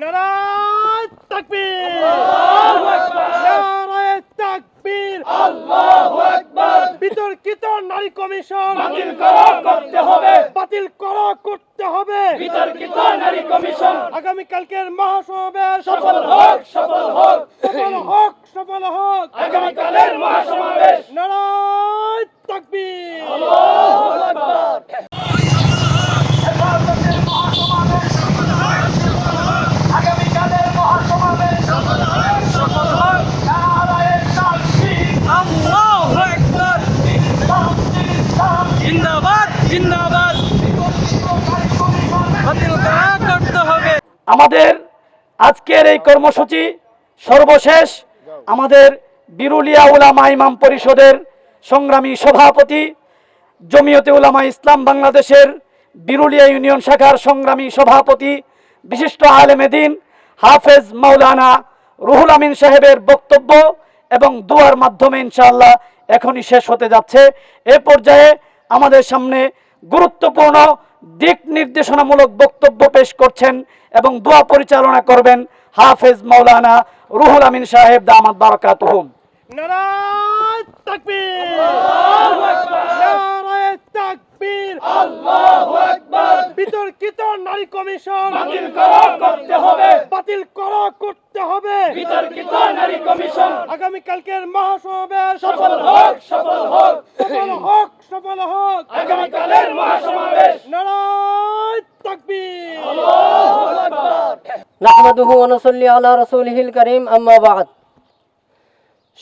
নারায় তাকবীর। নারায় তাকবীর। আল্লাহু আকবার। বিতর্কিত নারী কমিশন। বাতিল করো করতে হবে। বাতিল করা করতে হবে। বিতর্কিত নারী কমিশন। আগামী কালকের মহাসমাবেশ। সফল হোক সফল হোক। সফল হোক সফল হোক। আগামীকালের মহাসমাবেশ। নারায় তাকবীর আগামীকালের মহাসমাবেশ সফল হোক নারায়ণ তাকবীর আল্লাহু আকবার জিন্দাবাদ জিন্দাবাদ। আমাদের আজকের এই কর্মসূচি সর্বশেষ। আমাদের বিরুলিয়া উলামা ইমাম পরিষদের সংগ্রামী সভাপতি, জমিয়তে উলামা ইসলাম বাংলাদেশের বিরুলিয়া ইউনিয়ন শাখার সংগ্রামী সভাপতি, বিশিষ্ট আলেমেদিন হাফেজ মাওলানা রুহুল আমিন সাহেবের বক্তব্য এবং দুয়ার মাধ্যমে ইনশাআল্লাহ এখনই শেষ হতে যাচ্ছে। এ পর্যায়ে আমাদের সামনে গুরুত্বপূর্ণ দিক নির্দেশনামূলক বক্তব্য পেশ করছেন এবং দোয়া পরিচালনা করবেন হাফেজ মৌলানা রুহুল আমিন সাহেব দামাত তাকবীর। আল্লাহু আকবার। বিতর্কিত নারী কমিশন বাতিল করো করতে হবে বাতিল করা করতে হবে। বিতর্কিত নারী কমিশন। আগামী কালকের মহাসমাবেশ। সফল হোক সফল হোক। সফল হোক সফল হোক। আগামীকালের মহাসমাবেশ। নারায় তাকবীর। নাহমাদুহু ওয়ানুসাল্লি আলা রাসূলিহিল কারীম আম্মা বাদ।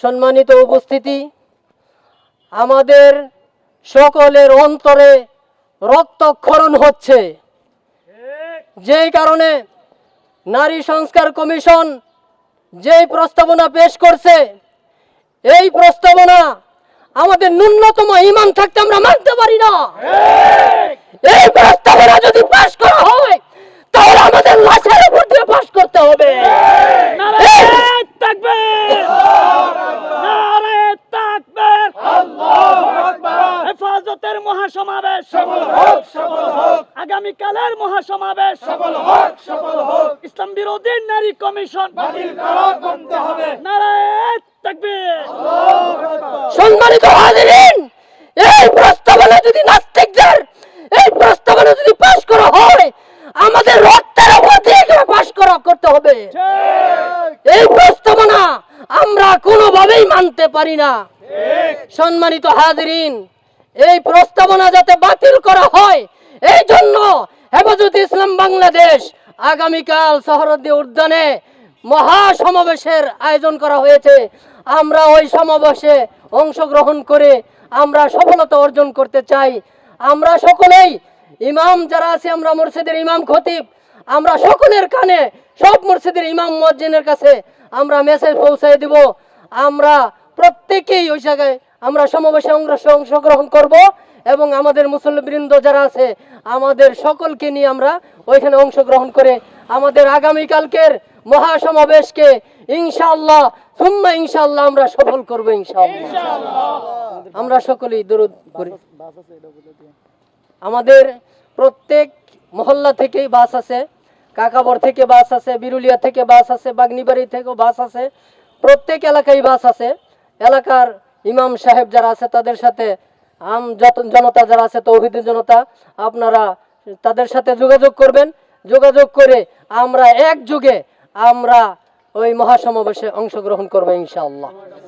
সম্মানিত উপস্থিতি আমাদের সকলের অন্তরে রক্তক্ষরণ হচ্ছে। যেই কারণে নারী সংস্কার কমিশন যেই প্রস্তাবনা পেশ করছে এই প্রস্তাবনা আমাদের ন্যূনতম ইমান থাকতে আমরা মানতে পারি না। এই প্রস্তাবনা যদি পাশ করা হয় তাহলে আমাদের লাশের উপর দিয়ে পাশ করতে হবে নারায়ণ তাকবীর নারায়ণ তাকবীর আল্লাহু আকবার হেফাজতের মহাসমাবেশ সফল হোক সফল হোক আগামী কালের মহাসমাবেশ। সফল হোক সফল হোক। ইসলাম বিরোধী নারী কমিশন। বাতিল করা করতে হবে। নারায়ণ তাকবীর। সম্মানিত হাজিরিন এই প্রস্তাবনা যদি নাস্তিকদের এই প্রস্তাবনা যদি পাশ করা হয় আমাদের রক্তের উপর দিয়ে পাশ করা করতে হবে। এই প্রস্তাবনা আমরা কোনোভাবেই মানতে পারি না। সম্মানিত হাজিরিন এই প্রস্তাবনা যাতে বাতিল করা হয় এই জন্য হেফাজত ইসলাম বাংলাদেশ আগামীকাল শহরদ্দি উদ্যানে মহা সমাবেশের আয়োজন করা হয়েছে। আমরা ওই সমাবেশে অংশগ্রহণ করে আমরা সফলতা অর্জন করতে চাই। আমরা সকলেই ইমাম যারা আছে, আমরা মসজিদের ইমাম খতিব, আমরা সকলের কানে সব মসজিদের ইমাম মজ্জিনের কাছে আমরা মেসেজ পৌঁছাই দিব। আমরা প্রত্যেকেই ওই জায়গায় আমরা সমাবেশে অংশ- অংশগ্রহণ করব এবং আমাদের মুসল্লিবৃন্দ যারা আছে আমাদের সকলকে নিয়ে আমরা ওইখানে অংশগ্রহণ করে আমাদের আগামীকালকের মহাসমাবেশকে ইনশাআল্লাহ সুম্মা ইনশাআল্লাহ আমরা সফল করব ইনশাআল্লাহ। আমরা সকলেই দরুদ করি আমাদের প্রত্যেক মহল্লা থেকেই বাস আছে কাকাবর থেকে বাস আছে বিরুলিয়া থেকে বাস আছে বাগনিবাড়ি থেকেও বাস আছে প্রত্যেক এলাকায় বাস আছে। এলাকার ইমাম সাহেব যারা আছে তাদের সাথে, আম জনতা যারা আছে তৌহিদের জনতা, আপনারা তাদের সাথে যোগাযোগ করবেন। যোগাযোগ করে আমরা এক যুগে আমরা ওই মহাসমাবেশে অংশগ্রহণ করব ইনশাআল্লাহ।